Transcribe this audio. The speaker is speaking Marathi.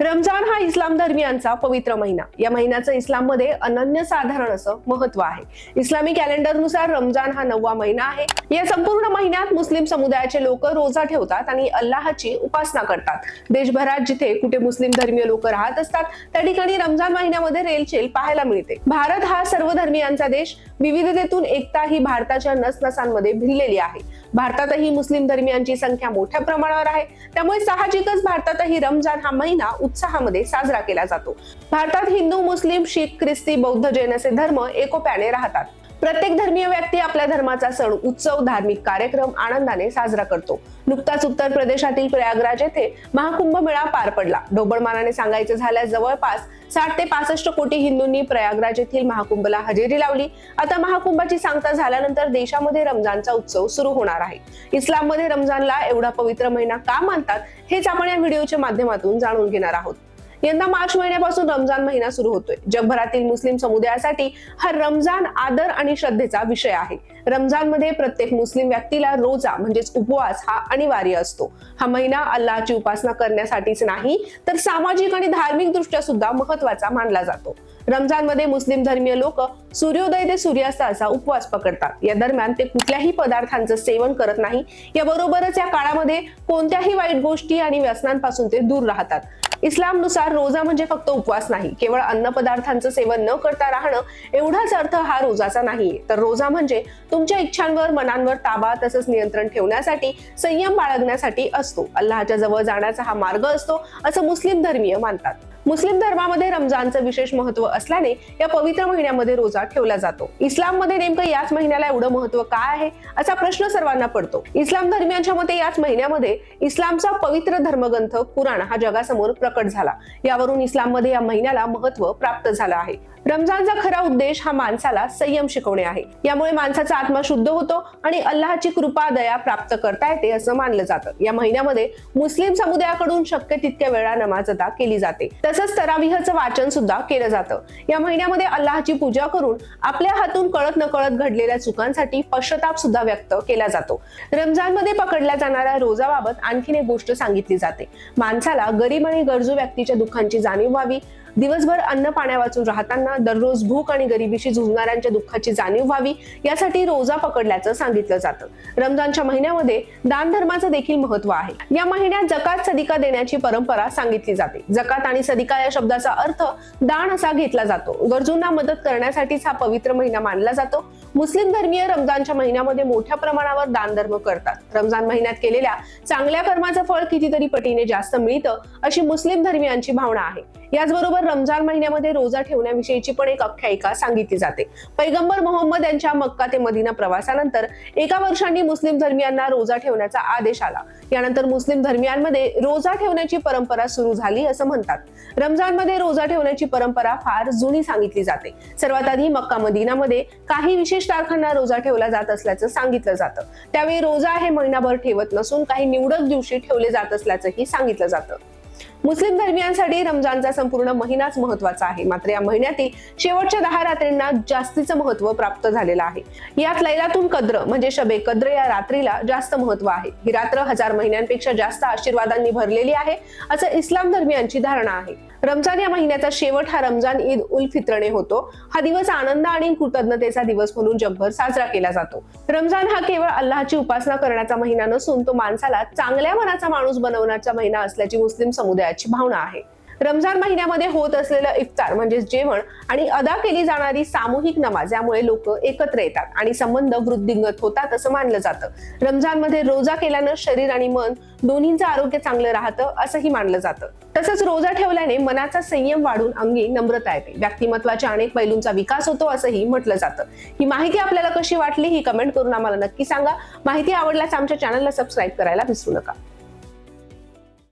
रमजान हा इस्लाम धर्मियांचा पवित्र महिना. या महिन्याचं इस्लाममध्ये अनन्यसाधारण असं महत्त्व आहे. इस्लामी कॅलेंडरनुसार रमजान हा नववा महिना आहे. या संपूर्ण महिन्यात मुस्लिम समुदायाचे लोक रोजा ठेवतात आणि अल्लाहची उपासना करतात. देशभरात जिथे कुठे मुस्लिम धर्मीय लोक राहत असतात त्या ठिकाणी रमजान महिन्यामध्ये रेलचेल पाहायला मिळते. भारत हा सर्व धर्मियांचा देश. विविधतेतून एकता ही भारताच्या नसनसांमध्ये भिनलेली आहे. भारतातही मुस्लिम धर्मियांची संख्या मोठ्या प्रमाणावर आहे. त्यामुळे साहजिकच भारतातही रमजान हा महिना उत्साहामध्ये साजरा केला जातो. भारतात हिंदू मुस्लिम शीख ख्रिस्ती बौद्ध जैन असे धर्म एकोप्याने राहतात. प्रत्येक धर्मीय व्यक्ती आपल्या धर्माचा सण उत्सव धार्मिक कार्यक्रम आनंदाने साजरा करतो. नुकताच उत्तर प्रदेशातील प्रयागराज येथे महाकुंभ मेळा पार पडला. ढोबळमानाने सांगायचं झाल्यास जवळपास साठ ते पासष्ट कोटी हिंदूंनी प्रयागराज येथील महाकुंभला हजेरी लावली. आता महाकुंभाची सांगता झाल्यानंतर देशामध्ये रमजानचा उत्सव सुरू होणार आहे. इस्लाममध्ये रमजानला एवढा पवित्र महिना का मानतात हेच आपण या व्हिडिओच्या माध्यमातून जाणून घेणार आहोत. यंदा मार्च महिन्यापासून रमजान महिना सुरू होतोय. जगभरातील मुस्लिम समुदायासाठी हा रमजान आदर आणि श्रद्धेचा विषय आहे. रमजानमध्ये प्रत्येक मुस्लिम व्यक्तीला रोजा म्हणजेच उपवास हा अनिवार्य असतो. हा महिना अल्लाची उपासना करण्यासाठीच नाही तर सामाजिक आणि धार्मिक दृष्ट्या सुद्धा महत्त्वाचा मानला जातो. रमजानमध्ये मुस्लिम धर्मीय लोक सूर्योदय ते सूर्यास्ताचा उपवास पकडतात. या दरम्यान ते कुठल्याही पदार्थांचं सेवन करत नाही. या बरोबरच या काळामध्ये कोणत्याही वाईट गोष्टी आणि व्यसनांपासून ते दूर राहतात. इस्लामनुसार रोजा म्हणजे फक्त उपवास नाही. केवळ अन्न पदार्थांचं सेवन न करता राहणं एवढाच अर्थ हा रोजाचा नाहीये तर रोजा म्हणजे तुमच्या इच्छांवर मनांवर ताबा तसंच नियंत्रण ठेवण्यासाठी संयम बाळगण्यासाठी असतो. अल्लाहच्या जवळ जाण्याचा हा मार्ग असतो असं मुस्लिम धर्मीय मानतात. मुस्लिम धर्मामध्ये रमजानचं विशेष महत्त्व असल्याने या पवित्र महिन्यामध्ये रोजा ठेवला जातो. इस्लाममध्ये नेमकं याच महिन्याला एवढं महत्त्व काय आहे असा प्रश्न सर्वांना पडतो. इस्लाम धर्मियांच्या मते याच महिन्यामध्ये इस्लामचा पवित्र धर्मग्रंथ कुराण हा जगासमोर प्रकट झाला. यावरून इस्लाममध्ये या महिन्याला महत्त्व प्राप्त झालं आहे. रमजानचा खरा उद्देश हा माणसाला संयम शिकवणे आहे. यामुळे माणसाचा आत्मा शुद्ध होतो आणि अल्लाची कृपा दया प्राप्त करता येते असं मानलं जातं. या महिन्यामध्ये मुस्लिम समुदायाकडून शक्य तितक्या वेळा नमाज अदा केली जाते. तसंच तराविहचं वाचन सुद्धा केलं जातं. या महिन्यामध्ये अल्लाची पूजा करून आपल्या हातून कळत नकळत घडलेल्या चुकांसाठी पश्चाताप सुद्धा व्यक्त केला जातो. रमजानमध्ये पकडल्या जाणाऱ्या रोजाबाबत आणखीन एक गोष्ट सांगितली जाते. माणसाला गरीब आणि गरजू व्यक्तीच्या दुःखांची जाणीव व्हावी. दिवसभर अन्न पाण्या वाचून राहताना दररोज भूक आणि गरिबीशी झुंजणाऱ्यांच्या दुःखाची जाणीव व्हावी यासाठी रोजा पकडल्याचं सांगितलं जातं. रमजानच्या महिन्यामध्ये दान धर्माचं देखील महत्त्व आहे. या महिन्यात जकात सदिका देण्याची परंपरा सांगितली जाते. जकात आणि सदिका या शब्दाचा अर्थ दान असा घेतला जातो. गरजूंना मदत करण्यासाठीच हा पवित्र महिना मानला जातो. मुस्लिम धर्मीय रमजानच्या महिन्यामध्ये मोठ्या प्रमाणावर दान धर्म करतात. रमजान महिन्यात केलेल्या चांगल्या कर्माचं फळ कितीतरी पटीने जास्त मिळतं अशी मुस्लिम धर्मियांची भावना आहे. याचबरोबर रमजान महिन्यामध्ये रोजा ठेवण्याविषयीची पण एक आख्यायिका सांगितली जाते. पैगंबर मोहम्मद यांच्या मक्का ते मदिना प्रवासानंतर एका वर्षांनी मुस्लिम धर्मियांना रोजा ठेवण्याचा आदेश आला. यानंतर मुस्लिम धर्मियांमध्ये रोजा ठेवण्याची परंपरा सुरू झाली असं म्हणतात. रमजानमध्ये रोजा ठेवण्याची परंपरा फार जुनी सांगितली जाते. सर्वात आधी मक्का मदिनामध्ये काही विशेष तारखांना रोजा ठेवला जात असल्याचं सांगितलं जातं. त्यावेळी रोजा हे महिनाभर ठेवत नसून काही निवडक दिवशी ठेवले जात असल्याचंही सांगितलं जातं. मुस्लिम धर्मियांसाठी रमजानचा संपूर्ण महिनाच महत्त्वाचा आहे. मात्र या महिन्यातील शेवटच्या दहा रात्रींना जास्तीचं महत्त्व प्राप्त झालेलं आहे. यात लैलातून कद्र म्हणजे शबे कद्र या रात्रीला जास्त महत्त्व आहे. ही रात्र हजार महिन्यांपेक्षा जास्त आशीर्वादांनी भरलेली आहे असं इस्लाम धर्मियांची धारणा आहे. रमजान या महिन्याचा शेवट हा रमजान ईद उल फित्रने होतो. हा दिवस आनंद आणि कृतज्ञतेचा दिवस म्हणून जगभर साजरा केला जातो. रमजान हा केवळ अल्लाहची उपासना करण्याचा महिना नसून तो माणसाला चांगल्या मनाचा माणूस बनवण्याचा महिना असल्याची मुस्लिम समुदायाची भावना आहे. रमजान महिन्यामध्ये होत असलेलं इफ्तार म्हणजे जेवण आणि अदा केली जाणारी सामूहिक नमाज यामुळे लोक एकत्र येतात आणि संबंध वृद्धिंगत होतात असं मानलं जातं. रमजानमध्ये रोजा केल्यानं शरीर आणि मन दोन्हींचं आरोग्य चांगलं राहतं असंही मानलं जातं. तसंच रोजा ठेवल्याने मनाचा संयम वाढून अंगी नम्रता येते. व्यक्तिमत्वाच्या अनेक पैलूंचा विकास होतो असंही म्हटलं जातं. ही माहिती आपल्याला कशी वाटली ही कमेंट करून आम्हाला नक्की सांगा. माहिती आवडल्यास आमच्या चॅनलला सबस्क्राईब करायला विसरू नका.